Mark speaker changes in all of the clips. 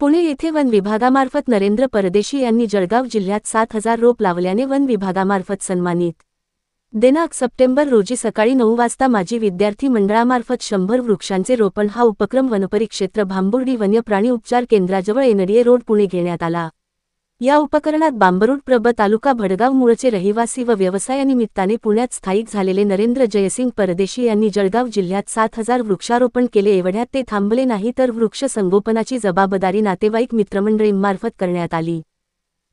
Speaker 1: पुणे येथे वन विभागामार्फत नरेंद्र परदेशी यांनी जळगाव जिल्ह्यात सात हजार रोप लावल्याने वन विभागामार्फत सन्मानित. दिनांक सप्टेंबर रोजी सकाळी नऊ वाजता माजी विद्यार्थी मंडळामार्फत शंभर वृक्षांचे रोपण हा उपक्रम वनपरिक्षेत्र भांबुर्डी वन्य प्राणी उपचार केंद्राजवळ एनडीए रोड पुणे घेण्यात आला. या उपकरणात बांबरूड प्रब तालुका भडगाव मूळचे रहिवासी व व्यवसायानिमित्ताने पुण्यात स्थायिक झालेले नरेंद्र जयसिंग परदेशी यांनी जळगाव जिल्ह्यात सात हजार वृक्षारोपण केले. एवढ्यात ते थांबले नाही तर वृक्ष संगोपनाची जबाबदारी नातेवाईक मित्रमंडळींमार्फत करण्यात आली.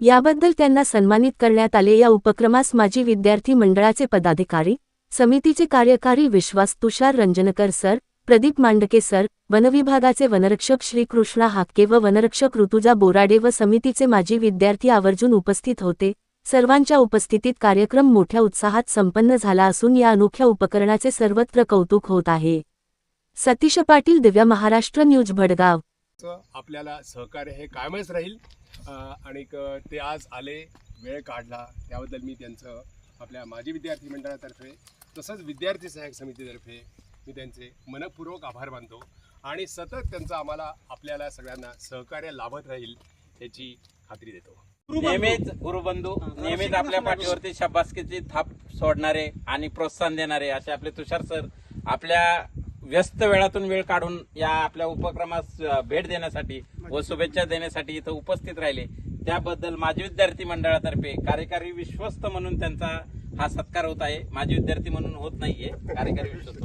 Speaker 1: याबद्दल त्यांना सन्मानित करण्यात आले. या उपक्रमास माजी विद्यार्थी मंडळाचे पदाधिकारी समितीचे कार्यकारी विश्वास तुषार रंजनकर सर प्रदीप मांडके सर वनविभागाचे वनरक्षक श्रीकृष्णा हाक्के व वनरक्षक ऋतुजा बोराडे व समितीचे माजी विद्यार्थी आवर्जून उपस्थित होते. सर्वांच्या उपस्थितीत कार्यक्रम मोठ्या उत्साहात संपन्न झाला असून या अनोख्या उपकरणाचे सर्वत्र कौतुक होत आहे. सतीश पाटील दिव्या महाराष्ट्र न्यूज भडगाव.
Speaker 2: आपल्याला सहकार्य हे कायमच राहील. आणि ते आज आले वेळ काढला त्याबद्दल मी त्यांचं आपल्या माजी विद्यार्थी मंडळातर्फे तसंच विद्यार्थी सहाय्यक समितीतर्फे मी त्यांचे मनपूर्वक आभार मानतो आणि सतत त्यांचं आम्हाला आपल्याला सगळ्यांना सहकार्य लाभत राहील याची खात्री देतो.
Speaker 3: नेहमीच गुरुबंधू नेहमीच आपल्या पाठीवरती शाबासकीची थाप सोडणारे आणि प्रोत्साहन देणारे असे आपले तुषार सर आपल्या व्यस्त वेळातून वेळ काढून या आपल्या उपक्रमास भेट देण्यासाठी व शुभेच्छा देण्यासाठी इथं उपस्थित राहिले. त्याबद्दल माजी विद्यार्थी मंडळातर्फे कार्यकारी विश्वस्त म्हणून त्यांचा हा सत्कार होत आहे. माजी विद्यार्थी म्हणून होत नाहीये कार्यकारी विश्वस्त